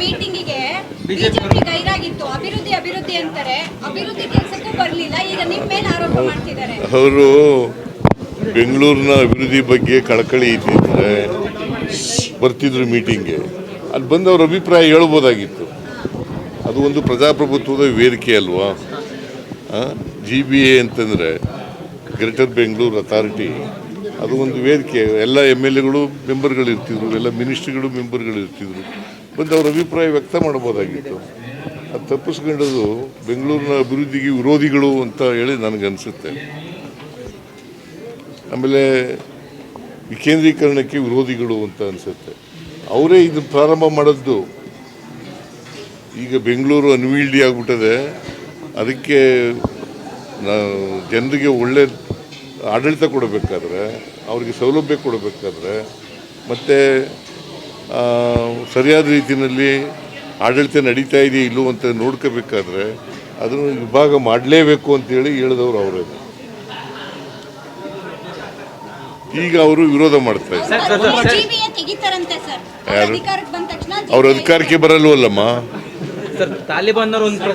ಮೀಟಿಂಗಿಗೆ BJP ಗೈರಾಗಿತ್ತು. ಅಭಿವೃದ್ಧಿ ಅಭಿವೃದ್ಧಿ ಅಂತಾರೆ. ಅಭಿವೃದ್ಧಿ ಕೆಲಸಕ್ಕೂ ಬರಲಿಲ್ಲ. ಈಗ ನಿಮ್ಮ ಮೇಲೆ ಆರೋಪ ಮಾಡ್ತಿದ್ದಾರೆ. ಅವರು ಬೆಂಗಳೂರಿನ ಅಭಿವೃದ್ಧಿ ಬಗ್ಗೆ ಕಳಕಳಿ ಇದ್ದಿದ್ರೆ ಬರ್ತಿದ್ರು ಮೀಟಿಂಗ್ಗೆ. ಅಲ್ಲಿ ಬಂದು ಅವ್ರ ಅಭಿಪ್ರಾಯ ಹೇಳ್ಬೋದಾಗಿತ್ತು. ಅದು ಒಂದು ಪ್ರಜಾಪ್ರಭುತ್ವದ ವೇದಿಕೆ ಅಲ್ವಾ? ಜಿ ಬಿ ಎ ಅಂತಂದರೆ ಗ್ರೇಟರ್ ಬೆಂಗಳೂರು ಅಥಾರಿಟಿ ಅದು ಒಂದು ವೇದಿಕೆ. ಎಲ್ಲ ಎಂ ಎಲ್ ಎಗಳು ಮೆಂಬರ್ಗಳು ಇರ್ತಿದ್ರು ಎಲ್ಲ ಮಿನಿಸ್ಟ್ರಿಗಳು ಮೆಂಬರ್ಗಳು ಇರ್ತಿದ್ರು ಬಂದು ಅವ್ರ ಅಭಿಪ್ರಾಯ ವ್ಯಕ್ತ ಮಾಡಬಹುದಾಗಿತ್ತು ಅದು ತಪ್ಪಿಸ್ಕೊಂಡದು ಬೆಂಗಳೂರಿನ ಅಭಿವೃದ್ಧಿಗೆ ವಿರೋಧಿಗಳು ಅಂತ ಹೇಳಿ ನನಗನ್ಸುತ್ತೆ. ಆಮೇಲೆ ವಿಕೇಂದ್ರೀಕರಣಕ್ಕೆ ವಿರೋಧಿಗಳು ಅಂತ ಅನಿಸುತ್ತೆ. ಅವರೇ ಇದು ಪ್ರಾರಂಭ ಮಾಡಿದ್ದು. ಈಗ ಬೆಂಗಳೂರು ಅನ್ವೀಲ್ಡಿ ಆಗ್ಬಿಟ್ಟದೆ. ಅದಕ್ಕೆ ಜನರಿಗೆ ಒಳ್ಳೆ ಆಡಳಿತ ಕೊಡಬೇಕಾದ್ರೆ ಅವರಿಗೆ ಸೌಲಭ್ಯ ಕೊಡಬೇಕಾದ್ರೆ ಮತ್ತು ಸರಿಯಾದ ರೀತಿಯಲ್ಲಿ ಆಡಳಿತ ನಡೀತಾ ಇದೆಯಾ ಇಲ್ಲೋ ಅಂತ ನೋಡ್ಕೋಬೇಕಾದ್ರೆ ಅದನ್ನು ವಿಭಾಗ ಮಾಡಲೇಬೇಕು ಅಂತೇಳಿ ಹೇಳಿದವರು ಅವರೇ. ಈಗ ಅವರು ವಿರೋಧ ಮಾಡ್ತಾ ಇದ್ದಾರೆ. ಜಿಬಿಎ ತೆಗಿತಾರಂತೆ ಸರ್. ಯಾರು? ಅಧಿಕಾರಕ್ಕೆ ಬಂದ ತಕ್ಷಣ ಅವ್ರ ಅಧಿಕಾರಕ್ಕೆ ಬರಲ್ವಲ್ಲಮ್ಮ? ಸರ್ ತಾಲಿಬಾನ್ ಒಂದು